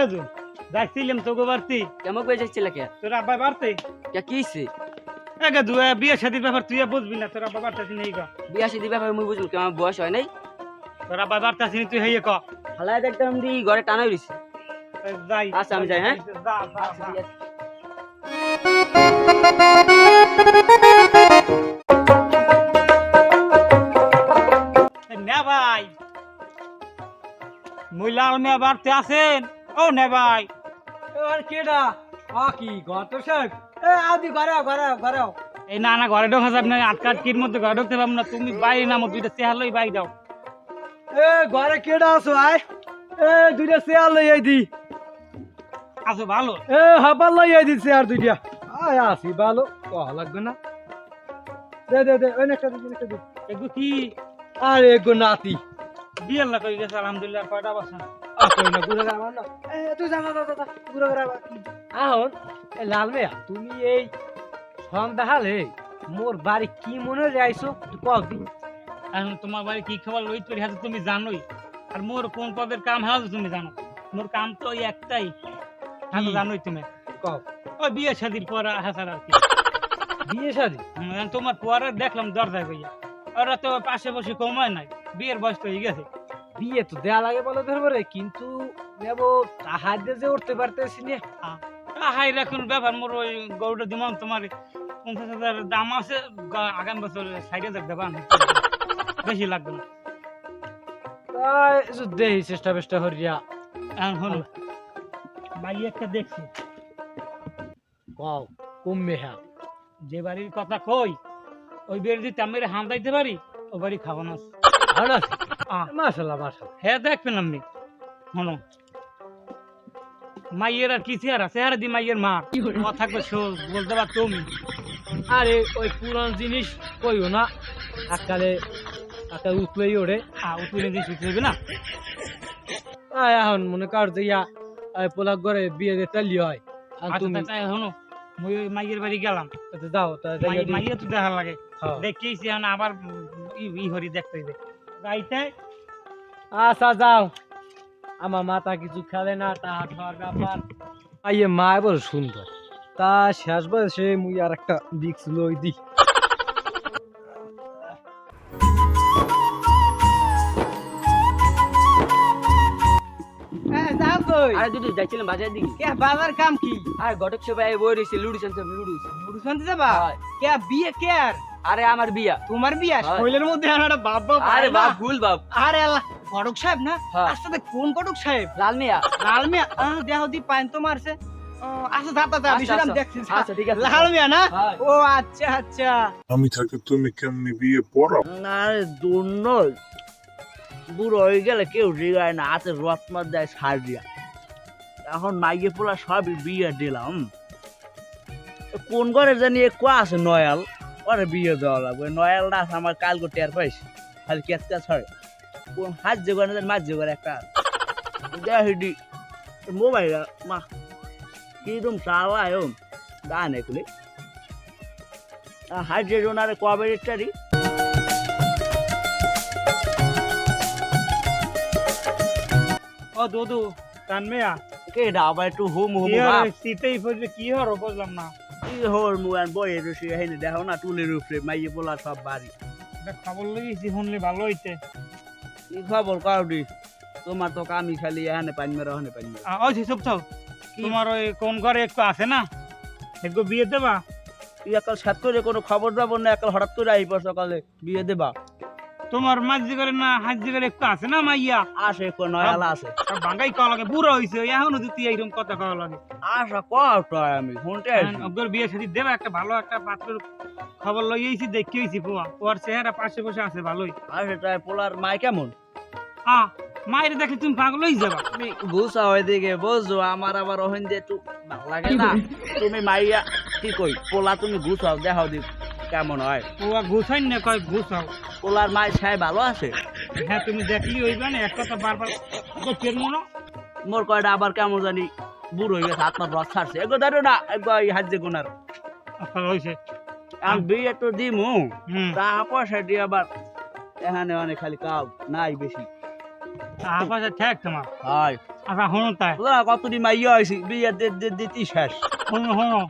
গেছো যাচ্ছিলাম তোকে বাড়তি। কেমন করে যাচ্ছিল কে? তোর আব্বা বাড়তে? কে কি হইছে? এ বিয়ে শাদির ব্যাপার তুই বুঝবি না তোর আব্বা বাড়তে নেই ক। বিয়া শাদি ব্যাপারে মুই বুঝব কেমন বয়স হয় নাই? তোর আব্বা বাড়তে আসিনি তুই হইয়ে ক। হালাই দেখতাম দি ঘরে টানা হইছে। যাই। আচ্ছা, আমি যাই, হ্যাঁ? যা, যা, যা। এ, নে ভাই। মহিলার মেয়ে বাড়তে আছেন? ও নে ভাই। এবার কেডা? আ কি গত সাহেব? এ আদি ঘরে ঘরে ঘরে এই না না ঘরে ঢোকা যাবে না আটকাটকির মধ্যে ঘরে ঢুকতে পারব না। তুমি বাইরে নামো দুইটা চেহার লই বাই দাও এ ঘরে কেডা আছো আয়? এ দুইটা চেয়ার লই আই দি আছো ভালো? এ হাবার লই আই দি চেয়ার দুইটা। আয় আসি ভালো। কহ লাগবে না। দে দে দে ওই একটা দিন একটা দিন এগু কি? আরে গো নাতি। বিয়ের লাগ হয়ে গেছে আলহামদুলিল্লাহ কয়টা বছর? আহন লাল মিয়া তুমি এই সন্ধ্যাহালে মোর বাড়ি কি মনে যাইছো কও এখন তোমার বাড়ি কি খাবার লই তৈরি হাতে তুমি জানোই আর মোর কোন পদের কাম হাজ তুমি জানো মোর কাম তো ওই একটাই হ্যাঁ জানোই তুমি কও ওই বিয়ে শাদির পর হাসার আর কি বিয়ে শাদি তোমার পরে দেখলাম দরজায় গইয়া ওরা তো পাশে বসে কমায় নাই বিয়ের বয়স তো হয়ে গেছে বিয়ে তো দেয়া লাগে বলে ধরবো রে কিন্তু নেব দিয়ে যে উঠতে পারতেছি না। হাই রাখুন ব্যাপার মোর ওই গরুটা দিমাম তোমার পঞ্চাশ হাজার দাম আছে আগামী বছর ষাট হাজার দেবা বেশি লাগবে না। তাই দেহি চেষ্টা বেষ্টা করিয়া। এখন হলো বাড়ি একটা দেখছি। কও কমবে হ্যাঁ যে বাড়ির কথা কই ওই বাড়ি যদি আমি হামদাইতে পারি ও বাড়ি খাব না। ভালো আছে। মাশাল্লাহ মাশাল্লাহ হ্যাঁ দেখবেন আপনি। শোনো। মাইয়ের আর কি চেহারা? চেহারা দি মাইয়ের মা। কথা বলতে পার তুমি। আরে ওই পুরান জিনিস কইও না। আকালে আকাল উঠলেই ওরে দিয়ে শুতে না। এখন মনে কর যে ইয়া পোলাক ঘরে বিয়ে দিয়ে চালি হয় আচ্ছা তুমি তাই শোনো মুই ওই মাইয়ের বাড়ি গেলাম। তো যাও তা তো দেখা লাগে। হ্যাঁ। দেখেইছি এখন আবার ই ই হরি দেখতে যাইতে আচ্ছা যাও আমার মাথা কিছু খেলে না তাহার খাওয়ার ব্যাপার। আইয়ে মা বল সুন্দর। তা শেষ বয়সে মুই আর একটা বিক্স লই দি আরে দুটো যাচ্ছিলাম বাজার দিকে। কে বাবার কাম কি? আর ঘটক সবাই বই রয়েছে লুডু চলছে লুডু। লুডু শুনতে যাবা? কে বিয়ে কে আর? আরে আমার বিয়া। তোমার বিয়ে? হয়। শৈলের মধ্যে আমার একটা বাপ বাপ আরে আরে বাপ ভুল বাপ। আরে আল্লাহ। কটক সাহেব না? হ্যাঁ। আসলে কোন কটক সাহেব। লাল মিয়া। লাল মিয়া আহ, দেহ দি পাইন তো মারছে। আচ্ছা যা আচ্ছা, বিষয়টা আমি আচ্ছা। দেখছি। আচ্ছা ঠিক আছে। লাল মিয়া না? ও আচ্ছা আচ্ছা। আমি থাকি তুমি কেমনি বিয়ে পড়াও? আরে দূর নয় বুড়ো হয়ে গেলে কেউ জিগায় না। হাতে রত্ন দেয় সার দিয়া। এখন মাইয়ে পোলা সবই বিয়ে দিলাম। তো কোন ঘরে জানি একটু আছে নয়াল? ওরে বিয়ে দেওয়া লাগবে। নয়াল না আছে আমার কালকে আর পাইছি খালি কেতকা ছড়ে। কোন হাত জোগাড় না মাছ জোগাড় একটা দেখিডি মোবাইল মা কিরম চালায় গান এগুলি হাত যে জোনারে কবে ইত্যাদি ও দুদু কে আবার একটু হুম হুম শীতেই পড়বে কি হরো বুঝলাম না। কি হর মুয়ান বয়ে রসি হেনে দেখো না টুলের উপরে মাইয়ে বলা সব বাড়ি। খবর শুনলে ভালো হইতে কি খবর কাউডি। তোমার তো কামি খালি এখানে পানি মেরো ওখানে পানি মেরা। ওই চাও তোমার ওই কোন ঘরে একটু আছে না? একটু বিয়ে দেবা? তুই একাল সাত করে কোনো খবর দেবো না একাল হঠাৎ করে আইব সকালে। বিয়ে দেবা? তোমার মাঝি করে না হাজি করে একটু আছে না মাইয়া? আসে কো নয়ালা আছে। ভাঙ্গাই কওয়া লাগে বুড়ো হইছে এখনও যদি এইরকম কথা কওয়া লাগে। আশা কয় আমি শুনতে আইছি। বিয়ে সাথে দেবা একটা ভালো একটা পাত্রের খবর লই আইছি দেখি হইছি পোয়া। ওর চেহারা পাশে বসে আছে ভালোই। আসে তাই পোলার মাই কেমন? হ্যাঁ মায়ের দেখলে তুমি পাগল হয়ে যাবা। তুমি ঘুষা হয়ে দিকে বুঝছ আমার আবার ওখান দিয়ে একটু ভালো লাগে না। তুমি মাইয়া কি কই পোলা তুমি ঘুষাও দেখাও দি কেমন হয়? পোয়া ঘুষাই না কয় ঘুষাও পোলার মাই ছাই ভালো আছে? হ্যাঁ তুমি দেখলি হইবে না? এক কথা বারবার পের মনো মোর? কয়টা আবার কেমন জানি বুড়ো হয়ে গেছে আপনার রস ছাড়ছে। এগো ধরো না এই হাজ্যে গুনার। আচ্ছা হইছে আমি বিয়ে তো দিমু। টাকা পয়সা দিয়ে আবার এখানে অনেক খালি কাউ নাই বেশি। আপাশে ঠেক তোমার? হয়। আচ্ছা হনো তাই। কতদিন মাইয়া হয়েছি বিয়ে দিতেই শেষ। হনো হনো।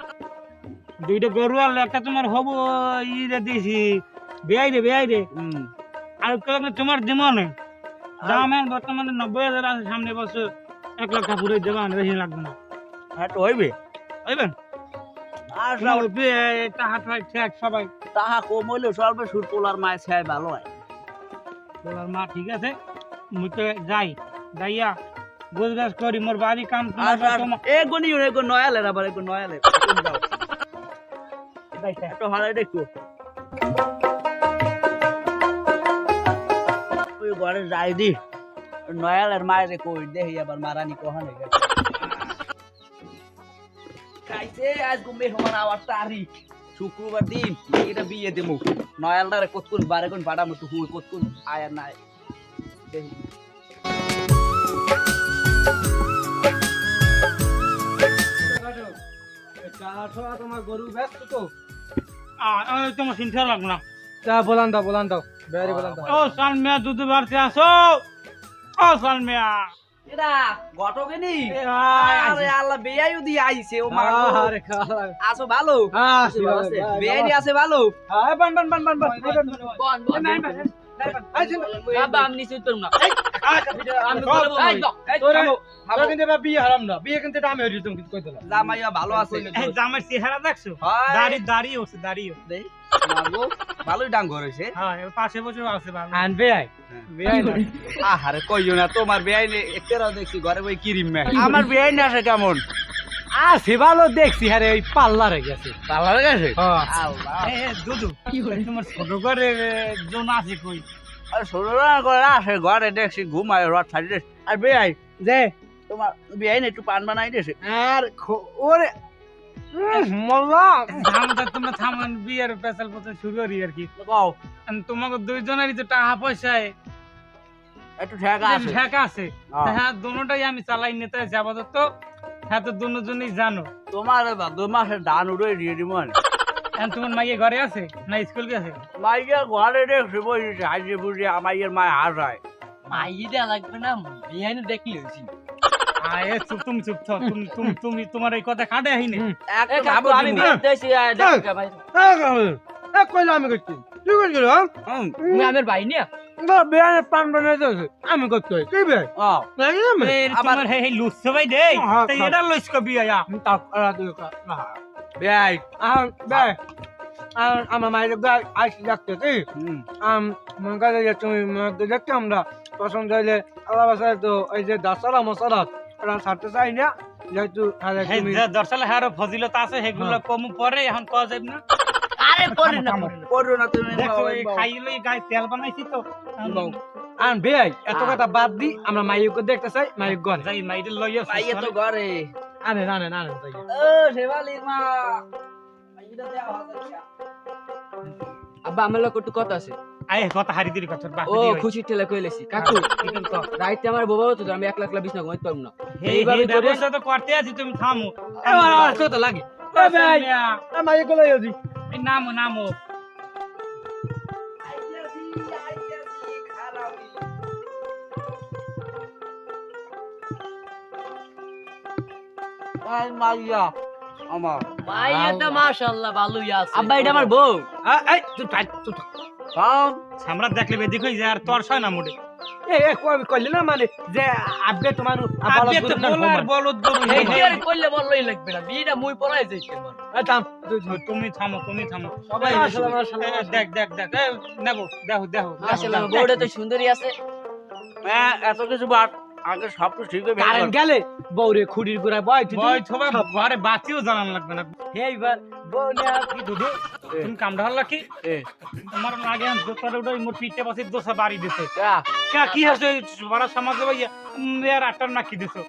দুইটা গরু আর একটা তোমার হব ইয়ে দিয়েছি বেয়াই রে বেয়াই রে। আর তোমার দিমনে? দাম বর্তমানে নব্বই হাজার আছে সামনে বছর এক লাখ টাকা পুরো দেবেন বেশি লাগবে না। হ্যাঁ তো হইবে। টাকা সবাই। তাহা কম হইলে সর্বে সুর পোলার মায়ের ছায় ভালো হয়। মা ঠিক আছে মুই তো যাই। যাইয়া গাছ করি মোর বাড়ি কাম এ নয়ালের আবার নয়ালের। একটু হারাই দেখো। ওই ঘরে যাই দি নয়ালের মায়ের কই, দেখি আবার মারানি কহানে গেছে। খাইছে আজ গুমে সমান আবার তারিখ। শুক্রবার দিন এটা বিয়ে দেবো। নয়ালদারে কতক্ষণ বারে কোন বাড়া মতো হুই কতক্ষণ আয় নাই। দেখি। তোমার গরু ব্যস্ত তো। আ- আ, তোমার চিন্তা লাগবে না। তা বলান দাও বলান দাও বেয়ারি বলান দাও। ও সালমিয়া দুধ বাড়তে আসো। ও সালমিয়া এরা ঘটকে নি আরে আল্লাহ বেয়াই দি আইছে ও মা। আরে খালা। আছো ভালো। হ্যাঁ বেয়াই দি আছে ভালো। হ্যাঁ বান বান বান বান বান। বন বন বাবা আমি নিশ্চয় উত্তর না। আমি বলব এই দাও, এই তোরে কিন্তু এবার বিয়ে হারাম না। বিয়ে কিন্তু এটা আমি হইছি তুমি কিন্তু কই দিলাম জামাইয়া ভালো আছে। এই জামার চেহারা দেখছ? দাড়ি দাড়ি আছে দাড়ি আছে। দেই, ভালোই ডাং হ্যাঁ পাশে বসে আছে ভালো। আন বেয়াই। বেয়াই আহারে কইও না তোমার বেয়াই দেখছি ঘরে বই কিরিম মে আমার বেয়াই না আসে কেমন? আছে ভালো দেখছি। আরে ওই পাল্লারে গেছে। ভালো গেছে? হ্যাঁ আল্লাহ। এ দুদু তোমার ছোট ঘরে জন আছে কই? আর ছোটরা করে আসে ঘরে দেখছি ঘুমায় রড ছাড়ি আর বেয়াই যে তোমার বেয়াই না একটু পান বানাই দিয়েছে। আর ওরে উম, মল্লা। থামতা তোমরা থামান বিয়ের পেশাল পথে শুরু করি আর কি। তোমাকে দুইজনেরই তো টাকা পয়সায় একটু ঠেকা আছে। ঠেকা আছে হ্যাঁ। হ্যাঁ আমি চালাই নিতে আছি আপাতত। হ্যাঁ তো দুজনেই জানো। তোমার দু মাসের ধান উড়ে দিয়ে দিব তোমার মাইয়ে ঘরে আছে? না স্কুল গেছে? মাইয়া ঘরে দেখছি বসেছে হাজিয়ে বুঝে আমার মায়ের হার হয় মাইয়ে দেয়া লাগবে না বিয়ে দেখলি হইছি আয় চুপ তুমি চুপ থাও। তুমি তুমি তুমি তোমার এই কথা। একটা এই কাকু ভাবো আমি দিয়েছি দেখ ভাই এ কইলা আমি করছি। তুই কই গেল হুম, তুমি আমার ভাই নিয়া পান আমি করতে হয় আমি। হে হ্যাঁ, হ্যাঁ। এটা কবি আয়া। বেয়াই। আহ বেয়াই। আর আমার মায়ের আইসি আম মন তুমি দেখতে পছন্দ হইলে আল্লাহ তো এই যে দাসালা মশালা ওরা ছাড়তে চাই না যেহেতু দর্শালে হার ফজিলত আছে সেগুলো কম পরে এখন কওয়া যাবে না। আরে পরে না। পরে না। তুমি দেখো বাবা, এই বাবা। খাইলে গায়ে তেল বানাইছি তো। বাও। বেয়াই এত কথা বাদ দি আমরা মাইকে দেখতে চাই মাইক গনে। যাই মাইরে লইয়া মাইয়া তো ঘরে আনে আনে আনে যাই। ও শেফালির মা। মাইয়াটা দেওয়া হচ্ছে। আব্বা আমার লোক একটু কথা আছে। আয় কথা হারি দিরি কথা বাকি ও খুশি ঠেলা কইলেছি কাকু রাইতে আমার বাবা তো আমি একলা একলা বিছনা ঘুমাইতে পারব না। এইভাবে ব্যবস্থা তো করতে আছি তুমি থামো। এবার তো লাগে? এ বেয়াই সালমিয়া, মাইক লই নামো নামো। আইয়াছি, আইয়াছি, খারাপি। মাইয়া আমার মাশাআল্লাহ ভালোই আছে। আব্বা এটা আমার বউ। এই তুই তুই থাক সম্রাট দেখলে বেদিক হয়ে যায় আর তোর সয় না মুডে। এ এ কই কইলে না মানে যে আব্বে তোমার আবে তো বলার বলদ গরু এই। বিয়ে করলে বললেই লাগবে না বিয়েটা মুই পড়াই যাইছে মানে এ থাম তুমি থামো তুমি থামো। সবাই দেখ দেখ দেখ নেব দেখো দেখো মাশাআল্লাহ বউটা তো সুন্দরী আছে। হ্যাঁ এত কিছু বাট আগে সব কিছু ঠিক হবে কারেন্ট গেলে। বউরে খুঁড়ির গোড়ায় বয় তুই বয় থবা ঘরে বাতিও জানান লাগবে না। এইবার বউ নিয়ে কি দুধু? তুমি কামড়া হল্লা কি? এ, তোমার লাগে দোকানে উঠে মোর পিঠে বসে দোসা বাড়ি দিছে। যা। কা কি হচ্ছে বড় সমাজে ভাইয়া মেয়ের আটটার নাকি দিছো?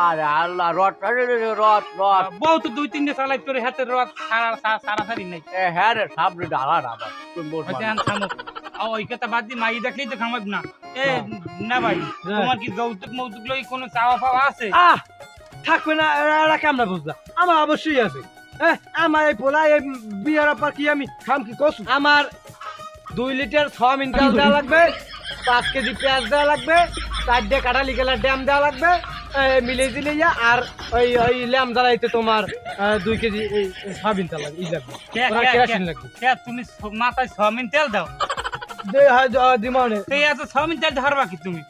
আরে আল্লাহ রড আরে রে রে, রড রড বউ তো দুই তিনটে চালাই তোর হাতের রথ সারা সা- সারাসারি নাই। হ্যাঁ রে সাবরে ডালা ডাবা তুমি বল হয়তো থামো। ওই কথা বাদ দিয়ে মাই দেখলেই তো খামাব না। না ভাই তোমার কি যৌতুক মৌতুক লই কোনো চাওয়া পাওয়া আছে? আহ থাকবে না এরা- কেমন বুঝলা? আমার অবশ্যই আছে। হ্যাঁ আমার এই পোলা এই বিয়ার পর কি আমি খাম কি কসু? আমার দুই লিটার দেওয়া লাগবে পাঁচ কেজি পেঁয়াজ দেওয়া লাগবে চার দিয়ে কাঁঠালি ড্যাম দেওয়া লাগবে মিলে দিলে ইয়া আর ওই ওই ল্যাম জ্বালাইতে তোমার দুই কেজি সয়াবিন তেল লাগবে ই লাগবে। কে ওরা কে কেরাসিন লাগবে। কে তুমি মাথায় ছমিন তেল দাও। হয় দিমানে। তো এই এত ছমিন তেল ধরবা কি তুমি?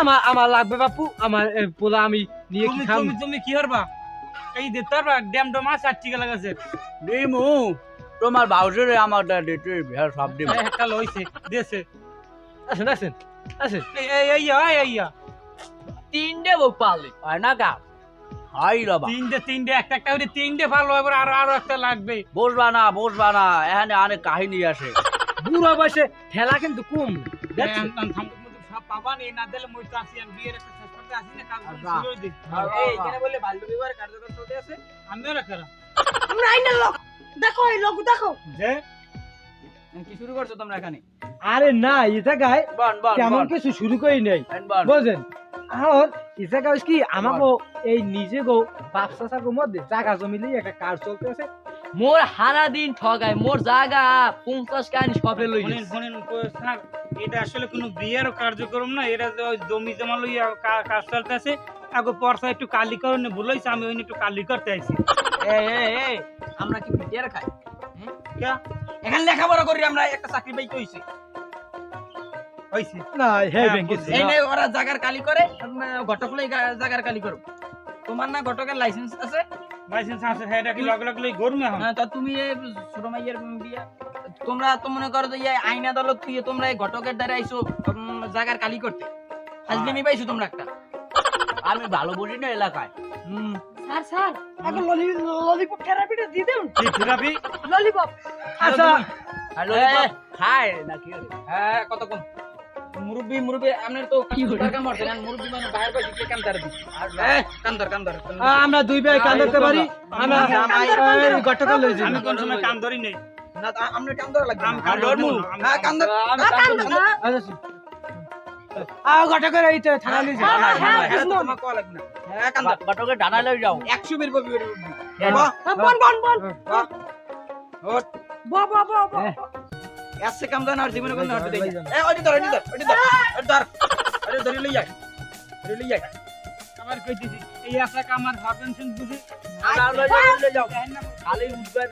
আমার আমার লাগবে বাপু আমার পোলা আমি নিয়ে কি তুমি তুমি তুমি কি হরবা এই দিতে পারবা ড্যাম ডো মাছ টিকা লাগাছে দিমু তোমার বাউজরে বিহার সব দিমু একটা লইছে দেশে আসেন আসেন আসেন। এই এই এই এই এই। তিনটে বউ পালে হয় না হাই তিনটে তিনটে একটা একটা করে তিনটে ভালো এবার আরও আরও একটা লাগবে। বসবা না বসবা না এখানে অনেক কাহিনী আছে। বুড়ো বয়সে ঠেলা কিন্তু কম। না। দেখছ? আম- আম- থাম- সব পাবা নেই না দিলে মই তো আসি আমি বিয়ের একটা শেষ করতে আসি না কাজ আচ্ছা। শুরু দিই এই এখানে বলে বাল্য বিবাহ কার্যকর চলতে আছে আমিও রাখারা আমরা আইনের লোক দেখো এই লোক দেখো। যে? কি শুরু করছ তোমরা এখানে? আরে না এই জায়গায় বন বন। তেমন কিছু শুরু করি নাই। বুঝলেন জায়গা কি আমাকে এই নিজে গো বাপসা সাগর মধ্যে জায়গা জমিলেই একটা কাজ চলতে আছে। মোর হারা দিন ঠগায় মোর জায়গা পঞ্চাশ কাহিনী সফে লই স্যার এটা আসলে কোনো বিয়ের কার্যক্রম না এটা তো জমি জমা লইয়া কা- কাজ চলতে আছে আগে পরসা একটু কালি করনে বলেছে আমি ওই একটু কালি করতে আইছি। আমরা কি ভিডিয়ার খাই? কে? এখানে লেখাপড়া করি আমরা একটা চাকরি পাই কইছি হইছে। না হে হ্যাঁ, ব্যাংকে এই নে ওরা জাগার কালি করে ঘটক লই জাগার কালি করো তোমার না ঘটকের লাইসেন্স আছে? লাইসেন্স আছে হ্যাঁ কি লগ লগ লই গরমে এখন? হ্যাঁ, তা তুমি এই ছোট মাইয়ের বিয়া তোমরা তো মনে করো যে এই আইন আদালত তুই তোমরা এই ঘটকের দ্বারা আইসো উম, কালি করতে। আজকে আমি পাইছো তোমরা একটা। আমি ভালো বুঝি না এলাকায়। হুম। স্যার স্যার এখন ললি ললিপপ থেরাপিটা দিয়ে দেন। কি থেরাপি? ললিপপ। আচ্ছা। হ্যাঁ। খায় নাকি? রে? হ্যাঁ কতক্ষণ? মুরব্বি মুরব্বি আপনার তো কি দরকার মরছে। না মুরব্বি মানে বাইরে বসে কে কান ধরে এই কান ধর কান ধর কান ধর। আমরা দুই ভাই কান ধরতে পারি। আমরা গটকা লই যাই আমি কোন সময় কান ধরি নাই। না আমরা কান ধরা লাগবে আমি না। কান ধরবো। না। হ্যাঁ কান ধর কান ধর। আচ্ছা আ গটকা এই থানা লই যাই হ্যাঁ, হ্যাঁ, হ্যাঁ, হ্যাঁ, হ্যাঁ, তোমার কোয়া লাগবে না। হ্যাঁ, কান ধর। বাটকে ডানা লই যাও। একশো বের পাবি বের পাবি। হ্যাঁ। বাহ, বন বন বন এসে কাম দাও না আর জীবনে কোন ধরতে দেই এ ওই ধর ওই ধর ওই ধর ওই ধর আরে ধরে লই যাক ধরে লই যাক আমার কইতেছি এই এসে কাম আর হবেন শুন বুঝি না লই যাও খালি উঠবে